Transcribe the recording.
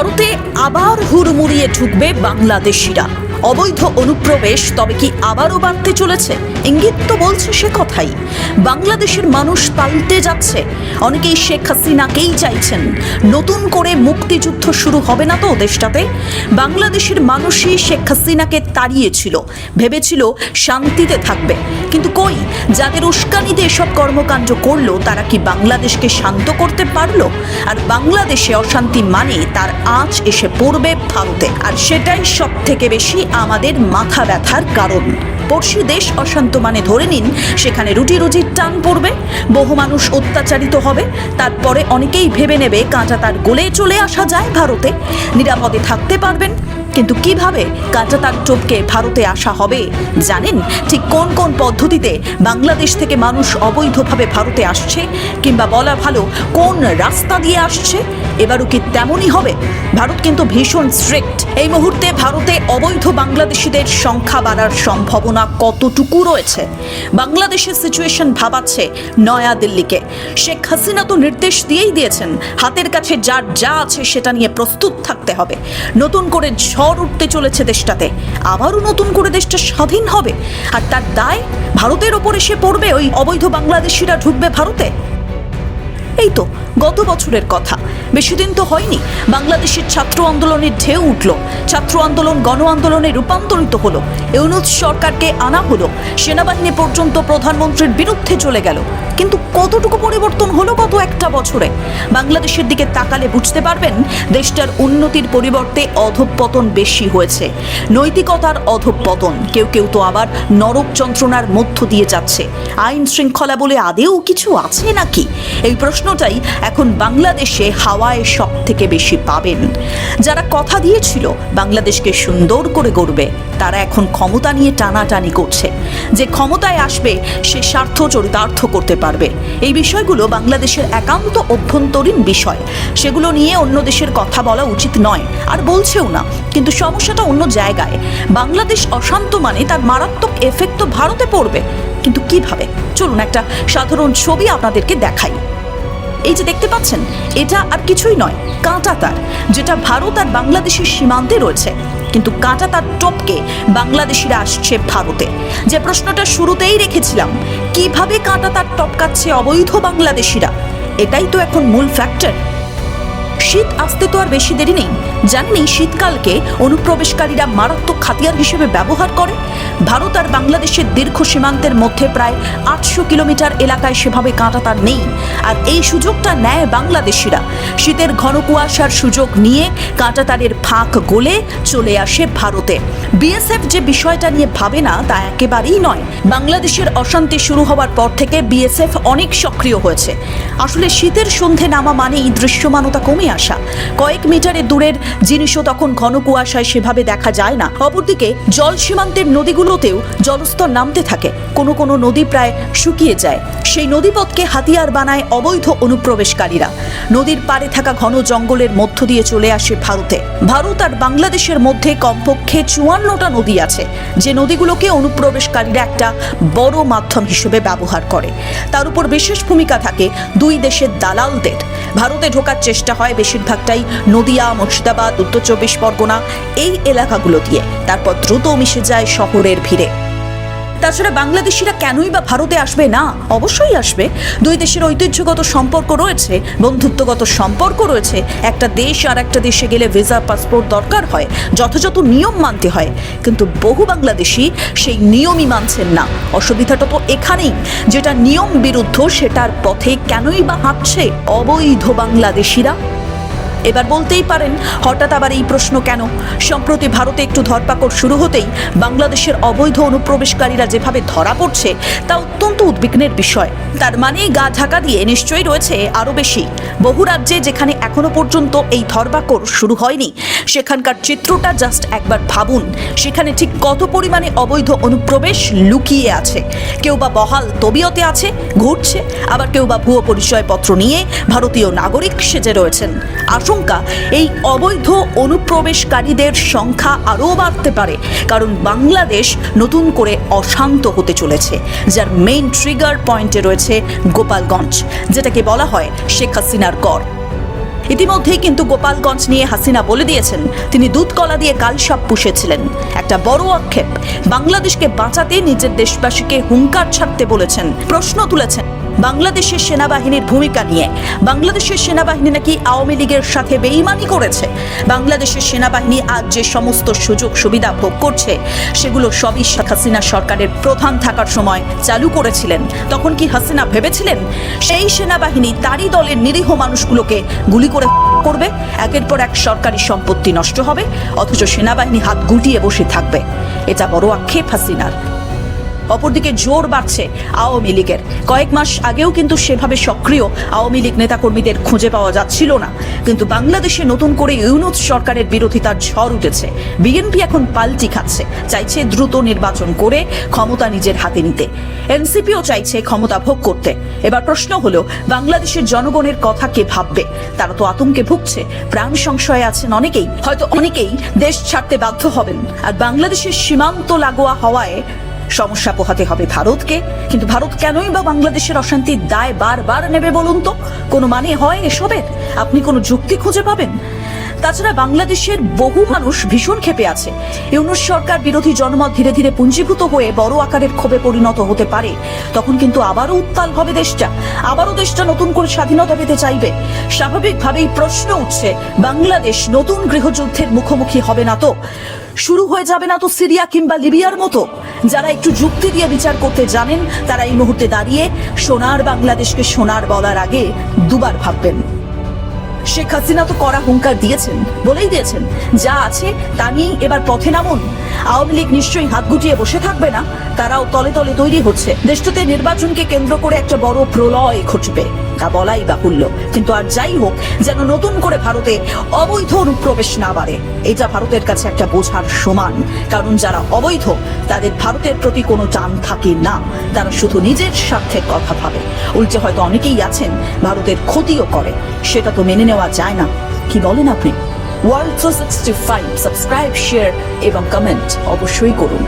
ভারতে আবার হুড়মুড়িয়ে ঢুকবে বাংলাদেশিরা। অবৈধ অনুপ্রবেশ তবে কি আবারও বাড়তে চলেছে? ইঙ্গিত তো বলছে সে কথাই। বাংলাদেশের মানুষ পাল্টে যাচ্ছে। অনেকেই শেখ হাসিনাকেই চাইছেন। নতুন করে মুক্তিযুদ্ধ শুরু হবে না তো দেশটাতে? বাংলাদেশের মানুষই শেখ হাসিনাকে তাড়িয়েছিল। ভেবেছিল শান্তিতে থাকবে। কিন্তু কই, যাদের উস্কানিতে এসব কর্মকাণ্ড করল, তারা কি বাংলাদেশকে শান্ত করতে পারল? আর বাংলাদেশে অশান্তি মানে তার আঁচ এসে পড়বে ভারতে। আর সেটাই সব থেকে বেশি আমাদের মাথা ব্যথার কারণ। পড়শি দেশ অশান্ত মানে ধরে নিন, সেখানে রুটি রুজির টান পড়বে, বহু মানুষ অত্যাচারিত হবে, তারপরে অনেকেই ভেবে নেবে কাঁচা তার গোলে চলে আসা যায় ভারতে। নিরাপদে থাকতে পারবেন, কিন্তু কীভাবে কাঁচা তার টোপকে ভারতে আসা হবে, জানেন? ঠিক কোন কোন পদ্ধতিতে বাংলাদেশ থেকে মানুষ অবৈধভাবে ভারতে আসছে, কিংবা বলা ভালো কোন রাস্তা দিয়ে আসছে এবারও কি তেমনই হবে? ভারত কিন্তু ভীষণ স্ট্রিক্ট এই মুহূর্তে ভারতে অবৈধ বাংলাদেশিদের সংখ্যা বাড়ার সম্ভাবনা কতটুকু রয়েছে? বাংলাদেশের সিচুয়েশন ভাবাচ্ছে নয়া দিল্লিকে শেখ হাসিনা তো নির্দেশ দিয়েই দিয়েছেন, হাতের কাছে যার যা আছে সেটা নিয়ে প্রস্তুত থাকতে হবে। নতুন করে ঝড় উঠতে চলেছে দেশটাতে, আবারও নতুন করে দেশটা স্বাধীন হবে। আর তার দায় ভারতের ওপর এসে পড়বে ওই অবৈধ বাংলাদেশিরা ঢুকবে ভারতে? এই তো গত বছরের কথা। বেশি দিন তো হয়নি, বাংলাদেশের ছাত্র আন্দোলনের ঢেউ উঠল। ছাত্র আন্দোলন, গণ আন্দোলনে রূপান্তরিত হলো। ইউনুস সরকারকে আনা হলো, সেনাবাহিনী পর্যন্ত প্রধানমন্ত্রীর বিরুদ্ধে চলে গেল। কিন্তু কতটুকু পরিবর্তন হলো গত একটা বছরে? বাংলাদেশের দিকে তাকালে বুঝতে পারবেন, দেশটার উন্নতির পরিবর্তে অধঃপতন বেশি হয়েছে। নৈতিকতার অধঃপতন, কেউ কেউ তো আবার নরক যন্ত্রণার মধ্য দিয়ে যাচ্ছে। আইন শৃঙ্খলা বলে আদেও কিছু আছে নাকি? এই প্রশ্নটাই এখন বাংলাদেশে হাওয়ায় সব থেকে বেশি পাবেন। যারা কথা দিয়েছিল বাংলাদেশকে সুন্দর করে গড়বে, তারা এখন ক্ষমতা নিয়ে টানাটানি করছে। যে ক্ষমতায় আসবে, সে স্বার্থ চরিতার্থ করতে পারবে। এই বিষয়গুলো বাংলাদেশের একান্ত অভ্যন্তরীণ বিষয়। সেগুলো নিয়ে অন্য দেশের কথা বলা উচিত নয়, আর বলছেও না। কিন্তু সমস্যাটা অন্য জায়গায়। বাংলাদেশ অশান্ত মানে তার মারাত্মক এফেক্ট তো ভারতে পড়বে। কিন্তু কীভাবে? চলুন একটা সাধারণ ছবি আপনাদেরকে দেখাই। এই যে দেখতে পাচ্ছেন, এটা আর কিছুই নয়, কাঁটা তার, যেটা ভারত আর বাংলাদেশের সীমান্তে রয়েছে। কিন্তু কাঁটা তার টপকে বাংলাদেশিরা আসছে ভারতে। যে প্রশ্নটা শুরুতেই রেখেছিলাম, কীভাবে কাঁটা তার টপকাচ্ছে অবৈধ বাংলাদেশিরা? এটাই তো এখন মূল ফ্যাক্টর শীত আসতে তো আর বেশি দেরি নেই। জানেন শীতকালকে অনুপ্রবেশকারীরা মারাত্মক হাতিয়ার হিসেবে ব্যবহার করে। ভারত আর বাংলাদেশের দীর্ঘ সীমান্তের মধ্যে প্রায় আটশো কিলোমিটার এলাকায় সেভাবে কাঁটাতার নেই। আর এই সুযোগটা নেয় বাংলাদেশিরা। শীতের ঘন কুয়াশার সুযোগ নিয়ে কাঁটাতারের ফাঁক গলে চলে আসে ভারতে। বিএসএফ যে বিষয়টা নিয়ে ভাবে না, তা একেবারেই নয়। বাংলাদেশের অশান্তি শুরু হওয়ার পর থেকে বিএসএফ অনেক সক্রিয় হয়েছে। আসলে শীতের সন্ধে নামা মানেই দৃশ্যমানতা কমে আসা। কয়েক মিটারের দূরের জিনিসও তখন ঘন কুয়াশায় সেভাবে দেখা যায় না। অপরদিকে, জল সীমান্তের নদীগুলোতেও জলস্তর নামতে থাকে। কোনো কোনো নদী প্রায় শুকিয়ে যায়। সেই নদীপথকে হাতিয়ার বানায় অবৈধ অনুপ্রবেশকারীরা। নদীর পাড়ে থাকা ঘন জঙ্গলের মধ্য দিয়ে চলে আসে ভারতে। ভারত আর বাংলাদেশের মধ্যে কমপক্ষে চুয়ান্নটা নদী আছে, যে নদীগুলোকে অনুপ্রবেশকারীরা একটা বড় মাধ্যম হিসেবে ব্যবহার করে। তার উপর বিশেষ ভূমিকা থাকে দুই দেশের দালালদের। ভারতে ঢোকার চেষ্টা হয় বেশিরভাগটাই নদিয়া, মুর্শিদাবাদ, উত্তর চব্বিশ পরগনা এই এলাকাগুলো দিয়ে। তারপর দ্রুত মিশে যায় শহরের ভিড়ে। তাছাড়া বাংলাদেশিরা কেনই বা ভারতে আসবে? না, অবশ্যই আসবে। দুই দেশের ঐতিহ্যগত সম্পর্ক রয়েছে, বন্ধুত্বগত সম্পর্ক রয়েছে। একটা দেশ আর একটা দেশে গেলে ভিসা, পাসপোর্ট দরকার হয়, যথাযথ নিয়ম মানতে হয়। কিন্তু বহু বাংলাদেশি সেই নিয়মই মানছেন না। অসুবিধাটা তো এখানেই, যেটা নিয়ম বিরুদ্ধ সেটার পথে কেনই বা হাঁটছে অবৈধ বাংলাদেশিরা? এবার বলতেই পারেন, হঠাৎ আবার এই প্রশ্ন কেন? সম্প্রতি ভারতে একটু ধরপাকড় শুরু হতেই বাংলাদেশের অবৈধ অনুপ্রবেশকারীরা যেভাবে ধরা পড়ছে, তা অত্যন্ত উদ্বিগ্নের বিষয়। তার মানে গা ঝাঁকা দিয়ে নিশ্চয়ই রয়েছে আরও বেশি। বহু রাজ্যে যেখানে এখনও পর্যন্ত এই ধরপাকড় শুরু হয়নি সেখানকার চিত্রটা জাস্ট একবার ভাবুন। সেখানে ঠিক কত পরিমাণে অবৈধ অনুপ্রবেশ লুকিয়ে আছে? কেউ বা বহাল তবিয়তে আছে, ঘুরছে, আবার কেউ বা ভুয়ো পরিচয়পত্র নিয়ে ভারতীয় নাগরিক সেজে রয়েছেন। আশঙ্কা, এই অবৈধ অনুপ্রবেশকারীদের সংখ্যা আরও বাড়তে পারে, কারণ বাংলাদেশ নতুন করে অশান্ত হতে চলেছে, যার মেইন ট্রিগার পয়েন্টে রয়েছে গোপালগঞ্জ, যেটাকে বলা হয় শেখ হাসিনার গড়। ইতিমধ্যেই কিন্তু গোপালগঞ্জ নিয়ে হাসিনা বলে দিয়েছেন, তিনি দুধ কলা দিয়ে কাল সব পুষেছিলেন। একটা বড় আক্ষেপ, বাংলাদেশকে বাঁচাতে নিজের দেশবাসীকে হুঙ্কার ছাড়তে বলেছেন, প্রশ্ন তুলেছেন বাংলাদেশের সেনাবাহিনীর ভূমিকা নিয়ে। বাংলাদেশের সেনাবাহিনী নাকি আওয়ামী লীগের সাথে বেইমানি করেছে? বাংলাদেশের সেনাবাহিনী আজ যে সমস্ত সুযোগ সুবিধা ভোগ করছে, সেগুলো সবই শেখ হাসিনা সরকারের প্রধান থাকার সময় চালু করেছিলেন। তখন কি হাসিনা ভেবেছিলেন? সেই সেনাবাহিনী তারই দলের নিরীহ মানুষগুলোকে গুলি করে করবে। একের পর এক সরকারি সম্পত্তি নষ্ট হবে, অথচ সেনাবাহিনী হাত গুটিয়ে বসে থাকবে। এটা বড় আক্ষেপ হাসিনার। অপরদিকে জোর বাড়ছে আওয়ামী লীগের। কয়েক মাস আগেও কিন্তু সেভাবে সক্রিয় আওয়ামী লীগ নেতাকর্মীদের খুঁজে পাওয়া যাচ্ছিল না। কিন্তু বাংলাদেশে নতুন করে ইউনুস সরকারের বিরোধিতার ঝড় উঠেছে। বিএনপি এখন পাল্টি খাচ্ছে। চাইছে দ্রুত নির্বাচন করে ক্ষমতা নিজের হাতে নিতে। এনসিপিও চাইছে ক্ষমতা ভোগ করতে। এবার প্রশ্ন হলো, বাংলাদেশের জনগণের কথা কে ভাববে? তারা তো আতঙ্কে ভুগছে। প্রাণ সংশয়ে আছেন অনেকেই। হয়তো অনেকেই দেশ ছাড়তে বাধ্য হবেন। আর বাংলাদেশের সীমান্ত লাগোয়া হওয়ায় সমস্যা পোহাতে হবে ভারতকে। কিন্তু ভারত কেনই বা বাংলাদেশের অশান্তির দায় বারবার নেবে বলুন তো? কোনো মানে হয় এসবের? আপনি কোনো যুক্তি খুঁজে পাবেন? তাছাড়া বাংলাদেশের বহু মানুষ ভীষণ ক্ষেপে আছে। ইউনুস সরকার বিরোধী জনমত ধীরে ধীরে পুঞ্জীভূত হয়ে বড় আকারের ক্ষোভে পরিণত হতে পারে। তখন কিন্তু আবারও উত্তাল হবে দেশটা। আবারও দেশটা নতুন করে স্বাধীনতা পেতে চাইবে। স্বাভাবিকভাবেই প্রশ্ন উঠছে, বাংলাদেশ নতুন গৃহযুদ্ধের মুখোমুখি হবে না তো? শুরু হয়ে যাবে না তো সিরিয়া কিংবা লিবিয়ার মতো? যারা একটু যুক্তি দিয়ে বিচার করতে জানেন, তারা এই মুহূর্তে দাঁড়িয়ে সোনার বাংলাদেশকে সোনার বলার আগে দুবার ভাববেন। শেখ হাসিনা তো কড়া হুঙ্কার দিয়েছেন, বলেই দিয়েছেন, যা আছে তা নিয়েই এবার পথে নামুন। আওয়ামী লীগ নিশ্চয়ই হাত গুটিয়ে বসে থাকবে না, তারাও তলে তলে তৈরি হচ্ছে। দেশটাতে নির্বাচনকে কেন্দ্র করে একটা বড় প্রলয় ঘটবে, তা বলাই বাহুল্য। কিন্তু আর যাই হোক, যেন নতুন করে ভারতে অবৈধ অনুপ্রবেশ না বাড়ে, এটা ভারতের কাছে একটা বোঝার সমান। কারণ যারা অবৈধ, তাদের ভারতের প্রতি কোনো টান থাকে না। তারা শুধু নিজের স্বার্থের কথা ভাবে। উল্টে হয়তো অনেকেই আছেন, ভারতের ক্ষতিও করে। সেটা তো মেনে নেওয়া যায় না। কি বলেন আপনি? World sixty five subscribe share এবং কমেন্ট অবশ্যই করুন।